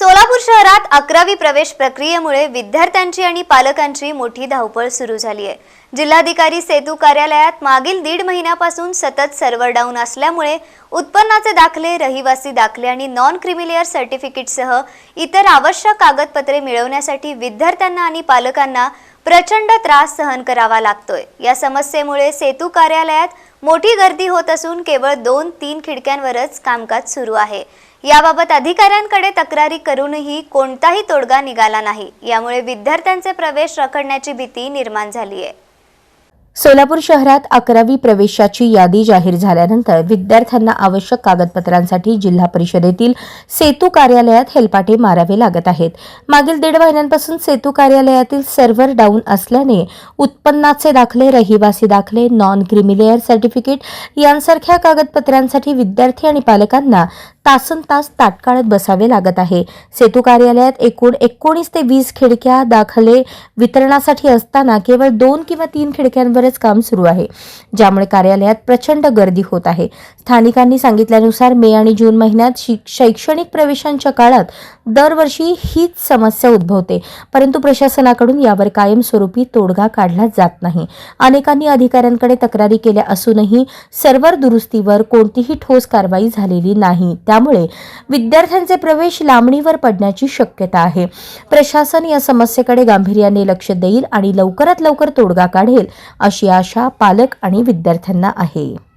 सोलापूर शहरात अकरावी प्रवेश प्रक्रियेमुळे विद्यार्थ्यांची आणि पालकांची मोठी धावपळ सुरू झाली आहे. जिल्हाधिकारी सेतू कार्यालयात मागील दीड महिन्यापासून सतत सर्व्हर डाऊन असल्यामुळे उत्पन्नाचे दाखले रहिवासी दाखले आणि नॉन क्रिमिलेअर सर्टिफिकेटसह इतर आवश्यक कागदपत्रे मिळवण्यासाठी विद्यार्थ्यांना आणि पालकांना प्रचंड त्रास सहन करावा लागतोय. या समस्येमुळे सेतू कार्यालयात मोठी गर्दी होत असून केवळ दोन तीन खिडक्यांवरच कामकाज सुरू आहे. याबाबत अधिकाऱ्यांकडे तक्रारी करूनही कोणताही तोडगा निघाला नाही. यामुळे विद्यार्थ्यांचे प्रवेश रखडण्याची भीती निर्माण झाली आहे सोलापूर शहरात अकरावी प्रवेशाची यादी जाहीर झाल्यानंतर विद्यार्थ्यांना आवश्यक कागदपत्रांसाठी जिल्हा परिषदेतील सेतू कार्यालयात हेलपाटे मारावे लागत आहेत. मागील दीड महिन्यांपासून सेतू कार्यालयातील सर्व्हर डाऊन असल्याने उत्पन्नाचे दाखले रहिवासी दाखले नॉन क्रिमिलेअर सर्टिफिकेट यांसारख्या कागदपत्रांसाठी विद्यार्थी आणि पालकांना तासन तास ताटकाळत बसावे लागत आहे. सेतू कार्यालयात एकूण एकोणीस ते वीस खिडक्या दाखले वितरणासाठी असताना केवळ दोन किंवा तीन खिडक्यांवरच काम सुरू आहे. ज्यामुळे कार्यालयात प्रचंड गर्दी होत आहे. स्थानिकांनी सांगितल्यानुसार मे आणि जून महिन्यात शैक्षणिक प्रवेशांच्या काळात दरवर्षी हीच समस्या उद्भवते. परंतु प्रशासनाकडून यावर कायमस्वरूपी तोडगा काढला जात नाही. अनेकांनी अधिकाऱ्यांकडे तक्रारी केल्या असूनही सर्व्हर दुरुस्तीवर कोणतीही ठोस कारवाई झालेली नाही. त्यामुळे विद्यार्थ्यांचे प्रवेश लांबणीवर पडण्याची शक्यता आहे. प्रशासन या समस्येकडे गांभीर्याने लक्ष देईल आणि लवकरात लवकर तोडगा काढेल अशी आशा पालक आणि विद्यार्थ्यांना आहे.